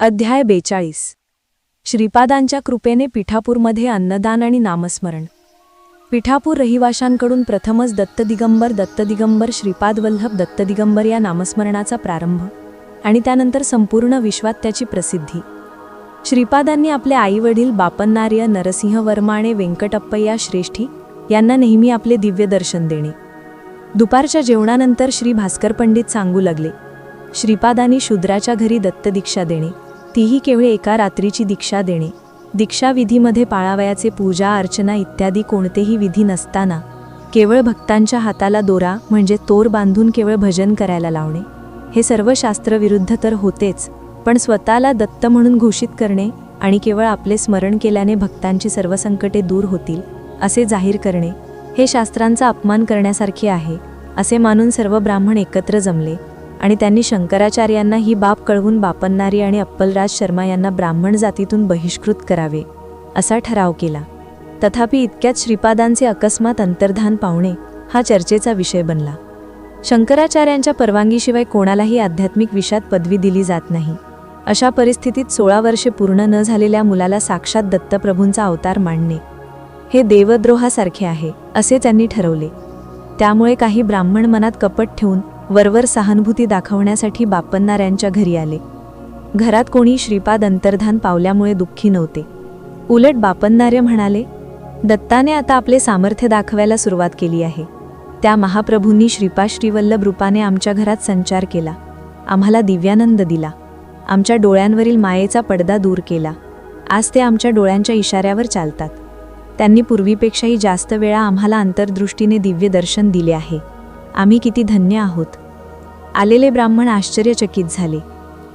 अध्याय बेचाळीस. श्रीपादांच्या कृपेने पिठापूरमध्ये अन्नदान आणि नामस्मरण. पिठापूर रहिवाशांकडून प्रथमच दत्तदिगंबर दत्तदिगंबर श्रीपाद वल्लभ दत्तदिगंबर या नामस्मरणाचा प्रारंभ आणि त्यानंतर संपूर्ण विश्वात त्याची प्रसिद्धी. श्रीपादांनी आपले आईवडील बापन्नार्य नरसिंह वर्माणे व्यंकटप्पय्या श्रेष्ठी यांना नेहमी आपले दिव्य दर्शन देणे. दुपारच्या जेवणानंतर श्री भास्कर पंडित सांगू लागले. श्रीपादांनी शूद्राच्या घरी दत्तदीक्षा देणे. तीही केवळ एका रात्रीची दीक्षा देणे. दीक्षाविधीमध्ये पाळावयाचे पूजा अर्चना इत्यादी कोणतेही विधी नसताना केवळ भक्तांच्या हाताला दोरा म्हणजे तोर बांधून केवळ भजन करायला लावणे. हे सर्व शास्त्रविरुद्ध तर होतेच पण स्वतःला दत्त म्हणून घोषित करणे आणि केवळ आपले स्मरण केल्याने भक्तांची सर्व संकटे दूर होतील असे जाहीर करणे हे शास्त्रांचा अपमान करण्यासारखे आहे असे मानून सर्व ब्राह्मण एकत्र जमले. आणि त्यांनी शंकराचार्यांना ही बाब कळवून बापन्नारी आणि अप्पलराज शर्मा यांना ब्राह्मण जातीतून बहिष्कृत करावे असा ठराव केला. तथापि इतक्यात श्रीपादांचे अकस्मात अंतर्धान पावणे हा चर्चेचा विषय बनला. शंकराचार्यांच्या परवानगीशिवाय कोणालाही आध्यात्मिक विषयात पदवी दिली जात नाही. अशा परिस्थितीत सोळा वर्षे पूर्ण न झालेल्या मुलाला साक्षात दत्तप्रभूंचा अवतार मांडणे हे देवद्रोहासारखे आहे असे त्यांनी ठरवले. त्यामुळे काही ब्राह्मण मनात कपट ठेवून वरवर सहानुभूती दाखवण्यासाठी बापन्नाऱ्यांच्या घरी आले. घरात कोणी श्रीपाद अंतर्धान पावल्यामुळे दुःखी नव्हते. उलट बापन्नार्य म्हणाले दत्ताने आता आपले सामर्थ्य दाखवायला सुरुवात केली आहे. त्या महाप्रभूंनी श्रीपाद श्रीवल्लभ रूपाने आमच्या घरात संचार केला. आम्हाला दिव्यानंद दिला. आमच्या डोळ्यांवरील मायेचा पडदा दूर केला. आज ते आमच्या डोळ्यांच्या इशाऱ्यावर चालतात. त्यांनी पूर्वीपेक्षाही जास्त वेळा आम्हाला अंतर्दृष्टीने दिव्य दर्शन दिले आहे. आम्ही किती धन्य आहोत. आलेले ब्राह्मण आश्चर्यचकित झाले.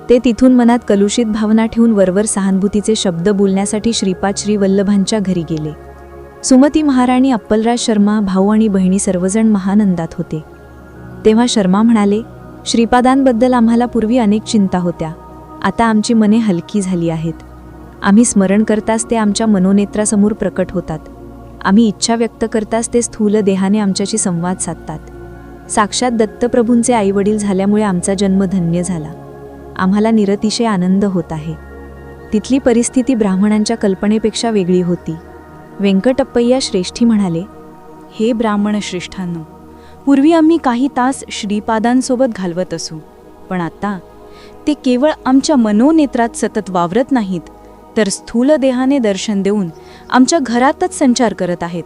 ते तिथून मनात कलुषित भावना ठेवून वरवर सहानुभूतीचे शब्द बोलण्यासाठी श्रीपाद श्री वल्लभांच्या घरी गेले. सुमती महाराणी अप्पलराज शर्मा भाऊ आणि बहिणी सर्वजण महानंदात होते. तेव्हा शर्मा म्हणाले श्रीपादांबद्दल आम्हाला पूर्वी अनेक चिंता होत्या. आता आमची मने हलकी झाली आहेत. आम्ही स्मरण करताच ते आमच्या मनोनेत्रासमोर प्रकट होतात. आम्ही इच्छा व्यक्त करताच ते स्थूल देहाने आमच्याशी संवाद साधतात. साक्षात दत्तप्रभूंचे आईवडील झाल्यामुळे आमचा जन्म धन्य झाला. आम्हाला निरतिशय आनंद होत आहे. तिथली परिस्थिती ब्राह्मणांच्या कल्पनेपेक्षा वेगळी होती. व्यंकटप्पय्या श्रेष्ठी म्हणाले हे ब्राह्मण श्रेष्ठांनो पूर्वी आम्ही काही तास श्रीपादांसोबत घालवत असू पण आता ते केवळ आमच्या मनोनेत्रात सतत वावरत नाहीत तर स्थूल देहाने दर्शन देऊन आमच्या घरातच संचार करत आहेत.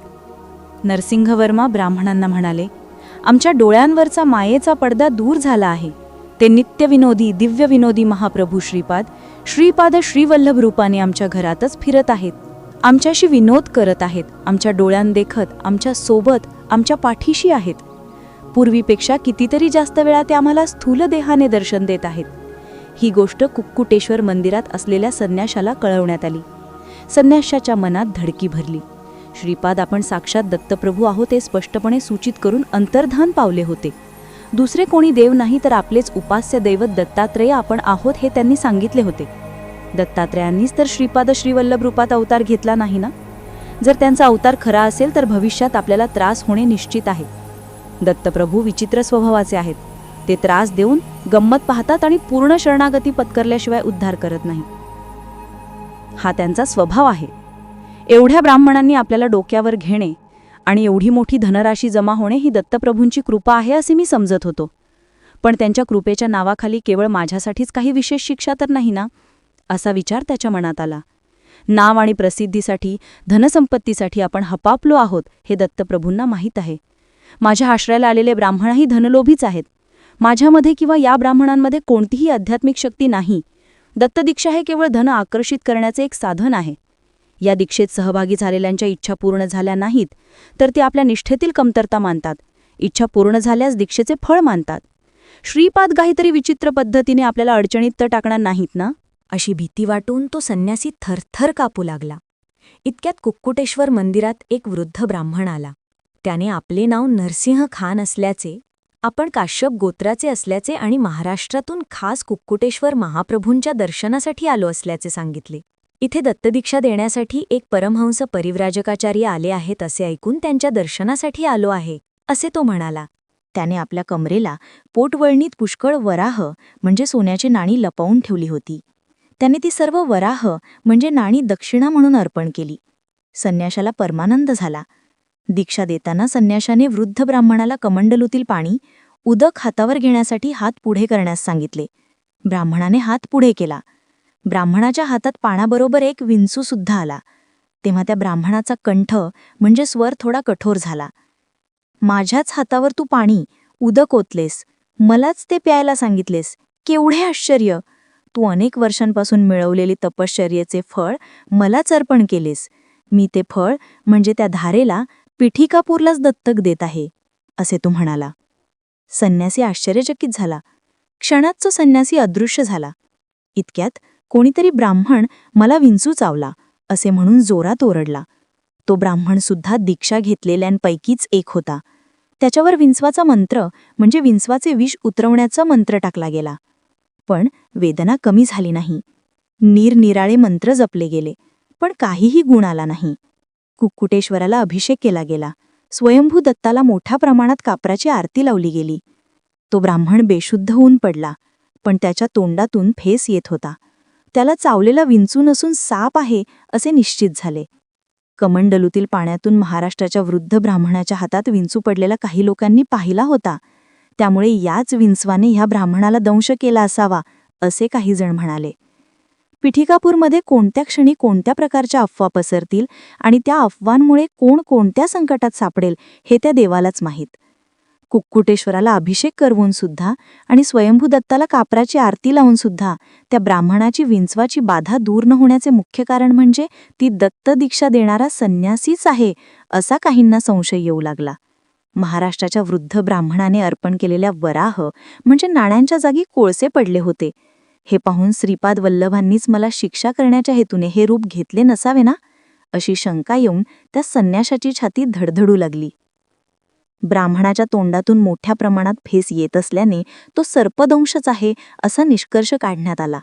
नरसिंहवर्मा ब्राह्मणांना म्हणाले आमच्या डोळ्यांवरचा मायेचा पडदा दूर झाला आहे. ते नित्यविनोदी दिव्यविनोदी महाप्रभू श्रीपाद श्रीपाद श्रीवल्लभ रूपाने आमच्या घरातच फिरत आहेत. आमच्याशी विनोद करत आहेत. आमच्या डोळ्यांदेखत आमच्यासोबत आमच्या पाठीशी आहेत. पूर्वीपेक्षा कितीतरी जास्त वेळा ते आम्हाला स्थूल देहाने दर्शन देत आहेत. ही गोष्ट कुक्कुटेश्वर मंदिरात असलेल्या संन्याशाला कळवण्यात आली. संन्याशाच्या मनात धडकी भरली. श्रीपाद आपण साक्षात दत्तप्रभू आहोत हे स्पष्टपणे सूचित करून अंतर्धान पावले होते. दुसरे कोणी देव नाही तर आपलेच उपास्य दैवत दत्तात्रेय आपण आहोत हे त्यांनी सांगितले होते. दत्तात्रेयांनीच तर श्रीपाद श्रीवल्लभ रूपात अवतार घेतला नाही ना? जर त्यांचा अवतार खरा असेल तर भविष्यात आपल्याला त्रास होणे निश्चित आहे. दत्तप्रभू विचित्र स्वभावाचे आहेत. ते त्रास देऊन गंमत पाहतात आणि पूर्ण शरणागती पत्करल्याशिवाय उद्धार करत नाही. हा त्यांचा स्वभाव आहे. एवढ्या ब्राह्मणांनी आपल्याला डोक्यावर घेणे आणि एवढी मोठी धनराशी जमा होणे ही दत्तप्रभूंची कृपा आहे असे मी समजत होतो. पण त्यांच्या कृपेच्या नावाखाली केवळ माझ्यासाठीच काही विशेष शिक्षा तर नाही ना? असा विचार त्याच्या मनात आला. नाव आणि प्रसिद्धीसाठी धनसंपत्तीसाठी आपण हपापलो आहोत हे दत्तप्रभूंना माहीत आहे. माझ्या आश्रयाला आलेले ब्राह्मणही धनलोभीच आहेत. माझ्यामध्ये किंवा या ब्राह्मणांमध्ये कोणतीही आध्यात्मिक शक्ती नाही. दत्तदीक्षा हे केवळ धन आकर्षित करण्याचे एक साधन आहे. या दीक्षेत सहभागी झालेल्यांच्या इच्छा पूर्ण झाल्या नाहीत तर ते आपल्या निष्ठेतील कमतरता मानतात. इच्छा पूर्ण झाल्यास दीक्षेचे फळ मानतात. श्रीपाद काहीतरी विचित्र पद्धतीने आपल्याला अडचणीत तर टाकणार नाहीत ना? अशी भीती वाटून तो संन्यासी थरथर कापू लागला. इतक्यात कुक्कुटेश्वर मंदिरात एक वृद्ध ब्राह्मण आला. त्याने आपले नाव नरसिंह खान असल्याचे आपण काश्यप गोत्राचे असल्याचे आणि महाराष्ट्रातून खास कुक्कुटेश्वर महाप्रभूंच्या दर्शनासाठी आलो असल्याचे सांगितले. इथे दत्तदीक्षा देण्यासाठी एक परमहंस परिव्राजकाचार्य आले आहेत असे ऐकून त्यांच्या दर्शनासाठी आलो आहे असे तो म्हणाला. त्याने आपल्या कमरेला पोटवळणीत पुष्कळ वराह म्हणजे सोन्याची नाणी लपवून ठेवली होती. त्याने ती सर्व वराह म्हणजे नाणी दक्षिणा म्हणून अर्पण केली. संन्याशाला परमानंद झाला. दीक्षा देताना संन्याशाने वृद्ध ब्राह्मणाला कमंडलूतील पाणी उदक हातावर घेण्यासाठी हात पुढे करण्यास सांगितले. ब्राह्मणाने हात पुढे केला. ब्राह्मणाच्या हातात पाण्याबरोबर एक विंचू सुद्धा आला. तेव्हा त्या ब्राह्मणाचा कंठ म्हणजे स्वर थोडा कठोर झाला. माझ्याच हातावर तू पाणी उदक ओतलेस. मलाच ते प्यायला सांगितलेस. केवढे आश्चर्य! तू अनेक वर्षांपासून मिळवलेली तपश्चर्येचे फळ मलाच अर्पण केलेस. मी ते फळ म्हणजे त्या धारेला पिठिकापूरलाच दत्तक देत आहे असे तू म्हणाला. संन्यासी आश्चर्यचकित झाला. क्षणात तो संन्यासी अदृश्य झाला. इतक्यात कोणीतरी ब्राह्मण मला विंचू चावला असे म्हणून जोरात ओरडला. तो ब्राह्मण सुद्धा दीक्षा घेतलेल्यांपैकीच एक होता. त्याच्यावर विंचवाचा मंत्र म्हणजे विंचवाचे विष उतरवण्याचा मंत्र टाकला गेला. पण वेदना कमी झाली नाही. निरनिराळे मंत्र जपले गेले पण काहीही गुण आला नाही. कुक्कुटेश्वराला अभिषेक केला गेला. स्वयंभू दत्ताला मोठ्या प्रमाणात कापराची आरती लावली गेली. तो ब्राह्मण बेशुद्ध होऊन पडला पण त्याच्या तोंडातून फेस येत होता. त्याला चावलेला विंचू नसून साप आहे असे निश्चित झाले. कमंडलूतील पाण्यातून महाराष्ट्राच्या वृद्ध ब्राह्मणाच्या हातात विंचू पडलेला काही लोकांनी पाहिला होता. त्यामुळे याच विंचवाने ह्या ब्राह्मणाला दंश केला असावा असे काही जण म्हणाले. पिठिकापूरमध्ये कोणत्या क्षणी कोणत्या प्रकारच्या अफवा पसरतील आणि त्या अफवांमुळे कोण कोणत्या संकटात सापडेल हे त्या देवालाच माहीत. कुक्कुटेश्वराला अभिषेक करवून सुद्धा आणि स्वयंभू दत्ताला कापराची आरती लावून सुद्धा त्या ब्राह्मणाची विंचवाची बाधा दूर न होण्याचे मुख्य कारण म्हणजे ती दत्त दीक्षा देणारा संन्यासीच आहे असा काहींना संशय येऊ लागला. महाराष्ट्राच्या वृद्ध ब्राह्मणाने अर्पण केलेल्या वराह म्हणजे नाण्यांच्या जागी कोळसे पडले होते. हे पाहून श्रीपाद वल्लभांनीच मला शिक्षा करण्याच्या हेतूने हे रूप घेतले नसावे ना? अशी शंका येऊन त्या संन्याशाची छाती धडधडू लागली. ब्राह्मणाच्या तोंडातून मोठ्या प्रमाणात फेस येत असल्याने तो सर्पदंशच आहे असा निष्कर्ष काढण्यात आला.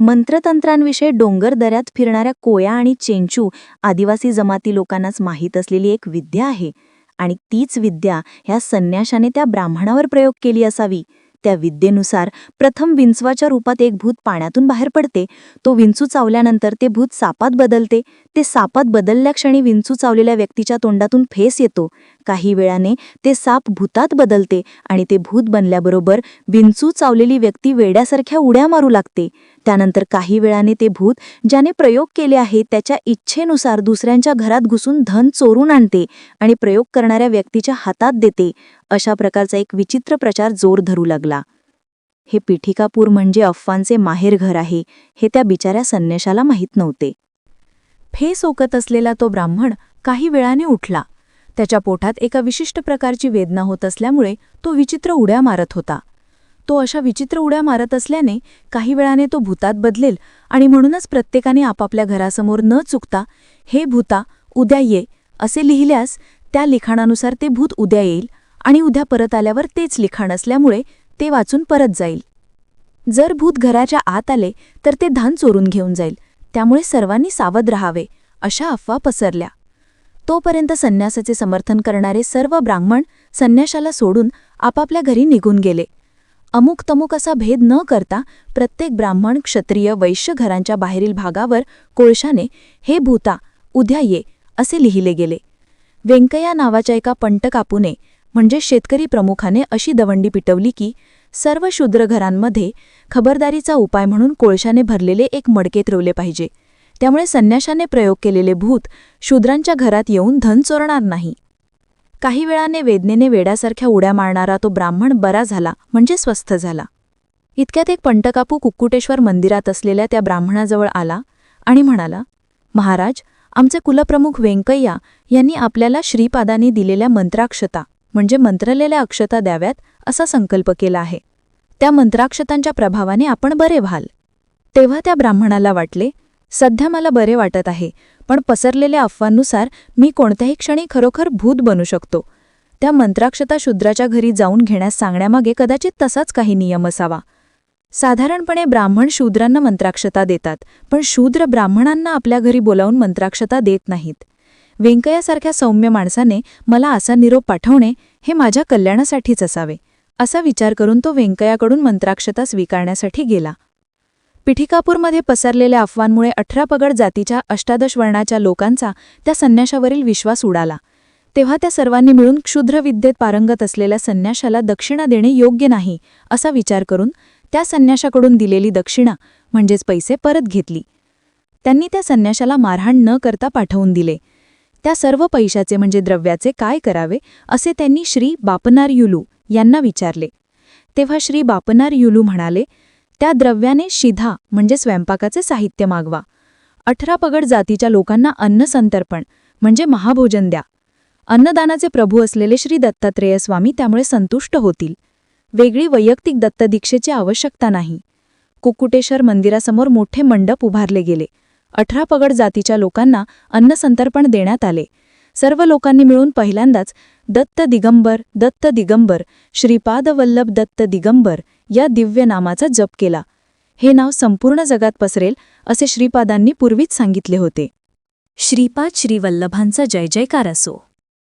मंत्रतंत्रांविषयी डोंगर दऱ्यात फिरणाऱ्या कोया आणि चेंचू आदिवासी जमाती लोकांनाच माहीत असलेली एक विद्या आहे आणि तीच विद्या ह्या संन्याशाने त्या ब्राह्मणावर प्रयोग केली असावी. त्या विद्येनुसार प्रथम विंचवाच्या रूपात एक भूत पाण्यातून बाहेर पडते. तो विंचू चावल्यानंतर ते भूत सापात बदलते. ते सापात बदलल्या क्षणी विंचू चावलेल्या व्यक्तीच्या तोंडातून फेस येतो. काही वेळाने ते साप भूतात बदलते आणि ते भूत बनल्याबरोबर विंचू चावलेली व्यक्ती वेड्यासारख्या उड्या मारू लागते. त्यानंतर काही वेळाने ते भूत ज्याने प्रयोग केले आहे त्याच्या इच्छेनुसार दुसऱ्यांच्या घरात घुसून धन चोरून आणते आणि प्रयोग करणाऱ्या व्यक्तीच्या हातात देते. अशा प्रकारचा एक विचित्र प्रचार जोर धरू लागला. हे पिठिकापूर म्हणजे अफवांचे माहेरघर आहे हे त्या बिचाऱ्या संन्याशाला माहीत नव्हते. फेस ओकत असलेला तो ब्राह्मण काही वेळाने उठला. त्याच्या पोटात एका विशिष्ट प्रकारची वेदना होत असल्यामुळे तो विचित्र उड्या मारत होता. तो अशा विचित्र उड्या मारत असल्याने काही वेळाने तो भूतात बदलेल आणि म्हणूनच प्रत्येकाने आपापल्या घरासमोर न चुकता हे भूता उद्या ये असे लिहिल्यास त्या लिखाणानुसार ते भूत उद्या येईल आणि उद्या परत आल्यावर तेच लिखाण असल्यामुळे ते वाचून परत जाईल. जर भूत घराच्या आत आले तर ते धान चोरून घेऊन जाईल. त्यामुळे सर्वांनी सावध राहावे अशा अफवा पसरल्या. तोपर्यंत संन्यासाचे समर्थन करणारे सर्व ब्राह्मण संन्याशाला सोडून आपापल्या घरी निघून गेले. अमुक तमुक असा भेद न करता प्रत्येक ब्राह्मण क्षत्रिय वैश्य घरांच्या बाहेरील भागावर कोळशाने हे भूता उद्या ये असे लिहिले गेले. व्यंकय्या नावाच्या एका पंटकापूने म्हणजे शेतकरी प्रमुखाने अशी दवंडी पिटवली की सर्व शूद्र घरांमध्ये खबरदारीचा उपाय म्हणून कोळशाने भरलेले एक मडके ठेवले पाहिजे. त्यामुळे संन्याशाने प्रयोग केलेले भूत शूद्रांच्या घरात येऊन धन चोरणार नाही. काही वेळाने वेदनेने वेड्यासारख्या उड्या मारणारा तो ब्राह्मण बरा झाला म्हणजे स्वस्थ झाला. इतक्यात एक पंटकापू कुक्कुटेश्वर मंदिरात असलेल्या त्या ब्राह्मणाजवळ आला आणि म्हणाला महाराज आमचे कुलप्रमुख व्यंकय्या यांनी आपल्याला श्रीपादांनी दिलेल्या मंत्राक्षता म्हणजे मंत्रलेल्या अक्षता द्याव्यात असा संकल्प केला आहे. त्या मंत्राक्षतांच्या प्रभावाने आपण बरे व्हाल. तेव्हा त्या ब्राह्मणाला वाटले सध्या मला बरे वाटत आहे पण पसरलेल्या अफवांनुसार मी कोणत्याही क्षणी खरोखर भूत बनू शकतो. त्या मंत्राक्षता शूद्राच्या घरी जाऊन घेण्यास सांगण्यामागे कदाचित तसाच काही नियम असावा. साधारणपणे ब्राह्मण शूद्रांना मंत्राक्षता देतात पण शूद्र ब्राह्मणांना आपल्या घरी बोलावून मंत्राक्षता देत नाहीत. व्यंकयासारख्या सौम्य माणसाने मला असा निरोप पाठवणे हे माझ्या कल्याणासाठीच असावे असा विचार करून तो व्यंकयाकडून मंत्राक्षता स्वीकारण्यासाठी गेला. पिठिकापूरमध्ये पसरलेल्या अफवांमुळे अठरा पगड जातीच्या अष्टादश वर्णाच्या लोकांचा त्या संन्याशावरील विश्वास उडाला. तेव्हा त्या सर्वांनी मिळून क्षुद्रविद्येत पारंगत असलेल्या संन्याशाला दक्षिणा देणे योग्य नाही असा विचार करून त्या संन्याशाकडून दिलेली दक्षिणा म्हणजेच पैसे परत घेतली. त्यांनी त्या संन्याशाला मारहाण न करता पाठवून दिले. त्या सर्व पैशाचे म्हणजे द्रव्याचे काय करावे असे त्यांनी श्री बापनार युलू यांना विचारले. तेव्हा श्री बापनार युलू म्हणाले त्या द्रव्याने शिधा म्हणजे स्वयंपाकाचे साहित्य मागवा. अठरा पगड जातीच्या लोकांना अन्नसंतर्पण म्हणजे महाभोजन द्या. अन्नदानाचे प्रभू असलेले श्री दत्तात्रेय स्वामी त्यामुळे संतुष्ट होतील. वेगळी वैयक्तिक दत्तदीक्षेची आवश्यकता नाही. कुकुटेश्वर मंदिरासमोर मोठे मंडप उभारले गेले. अठरा पगड जातीच्या लोकांना अन्नसंतर्पण देण्यात आले. सर्व लोकांनी मिळून पहिल्यांदाच दत्त दिगंबर दत्त दिगंबर श्रीपाद वल्लभ दत्त दिगंबर या दिव्य नामाचा जप केला. हे नाव संपूर्ण जगात पसरेल असे श्रीपादांनी पूर्वीच सांगितले होते. श्रीपाद श्रीवल्लभांचा जय जयकार असो.